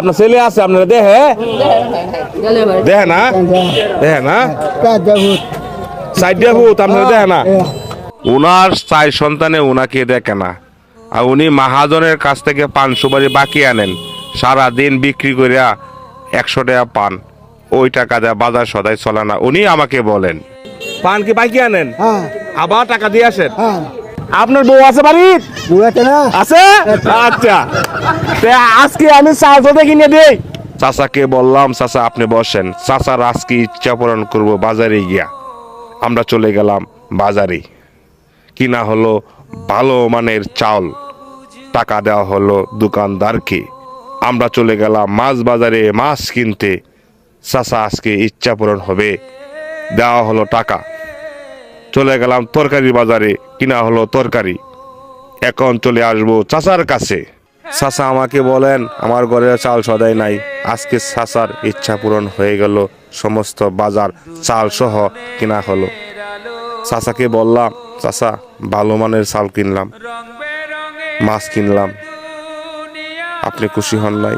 আপনার ছেলে আছে আপনারা দেহে? দেহে না? দেহে না? সাইডিয়া ভূত আপনারা দেহে না? উনার চার সন্তানে উনাকে দেখে না। আর উনি মাহাজনের কাছ থেকে পান সুপারি বাকি আনেন। সারা দিন বিক্রি করিয়া একশো টাকা পান। ওই টাকা দেয়া বাজার সদাই চলে না। উনি আমাকে বলেন। পান কি বাকি আনেন? হ্যাঁ। আবার টাকা দিয়ে আসেন? হ্যাঁ। আপনার বউ আছে বাড়ির? না? আছে? আচ্ছা। তা আজকে আমি চারশো কিনে দিই। চাচাকে বললাম চাচা আপনি বসেন। চাচার আজকে ইচ্ছা পূরণ করব বাজারে গিয়া। আমরা চলে গেলাম বাজারে। কিনা হলো ভালো মানের চাল টাকা দেওয়া হলো দোকানদারকে। আমরা চলে গেলাম মাছ বাজারে মাছ কিনতে। চাচা আজকে ইচ্ছা পূরণ হবে। দেওয়া হলো টাকা। চলে গেলাম তরকারি বাজারে, কিনা হলো তরকারি। এখন চলে আসব চাচার কাছে। চাচা আমাকে বলেন, আমার ঘরে চাল সদাই নাই। আজকে চাচার ইচ্ছা পূরণ হয়ে গেল, সমস্ত বাজার চাল সহ কিনা হলো। চাচাকে বললাম, চাচা, ভালো মানের চাল কিনলাম, মাছ কিনলাম। আপনি খুশি হন নাই?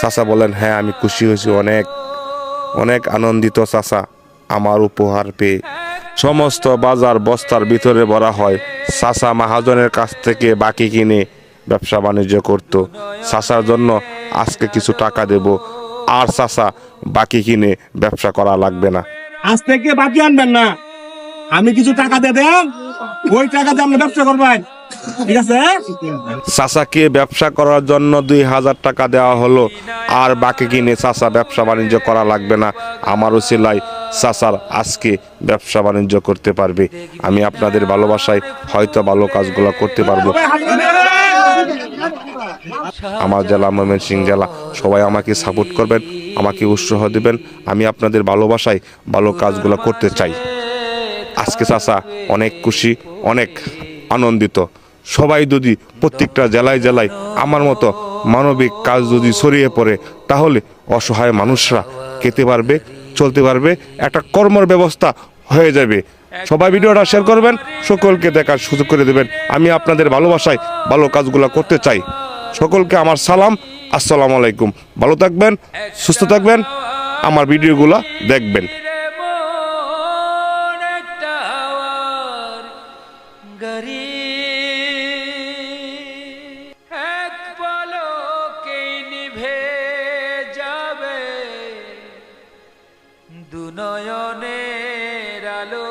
চাচা বলেন হ্যাঁ আমি খুশি হয়েছি অনেক। অনেক আনন্দিত চাচা, আমার উপহার পেয়ে। সমস্ত বাজার বস্তার ভিতরে ভরা হয়। সাসা মাহাজনের কাছ থেকে বাকি কিনে ব্যবসা বাণিজ্য করত। সাসার জন্য আজকে কিছু টাকা দেব। আর সাসা বাকি কিনে ব্যবসা করা লাগবে না। আজ থেকে বাকি আনবেন না। আমি কিছু টাকা দিয়ে ওই টাকা দিয়ে আপনি ব্যবসা করবেন। ঠিক ব্যবসা করার জন্য দুই হাজার টাকা দেওয়া হলো? আর বাকি কিনে চাচা ব্যবসা বাণিজ্য করা লাগবে না? আমারও সেলাই চাচার আজকে ব্যবসা বাণিজ্য করতে পারবে। আমি আপনাদের ভালোবাসায় হয়তো ভালো কাজগুলো করতে পারব। আমার জেলা ময়মনসিং জেলা, সবাই আমাকে সাপোর্ট করবেন, আমাকে উৎসাহ দিবেন। আমি আপনাদের ভালোবাসায় ভালো কাজগুলো করতে চাই। আজকে চাচা অনেক খুশি, অনেক আনন্দিত। সবাই যদি প্রত্যেকটা জেলায় জেলায় আমার মতো মানবিক কাজ যদি ছড়িয়ে পড়ে, তাহলে অসহায় মানুষরা খেতে পারবে, চলতে পারবে, একটা কর্মর ব্যবস্থা হয়ে যাবে। সবাই ভিডিওটা শেয়ার করবেন, সকলকে দেখার সুযোগ করে দেবেন। আমি আপনাদের ভালোবাসায় ভালো কাজগুলো করতে চাই। সকলকে আমার সালাম, আসসালামু আলাইকুম। ভালো থাকবেন, সুস্থ থাকবেন, আমার ভিডিওগুলো দেখবেন। মন দুনয়নের আলো।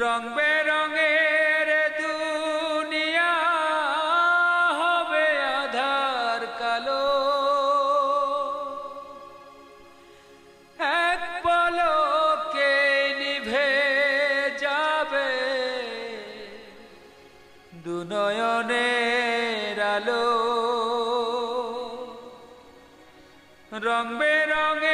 রং বেরঙের দুনিয়া হবে আধার কালো। এক পলকে নিভে যাবে দুনয়নের রং বেরঙে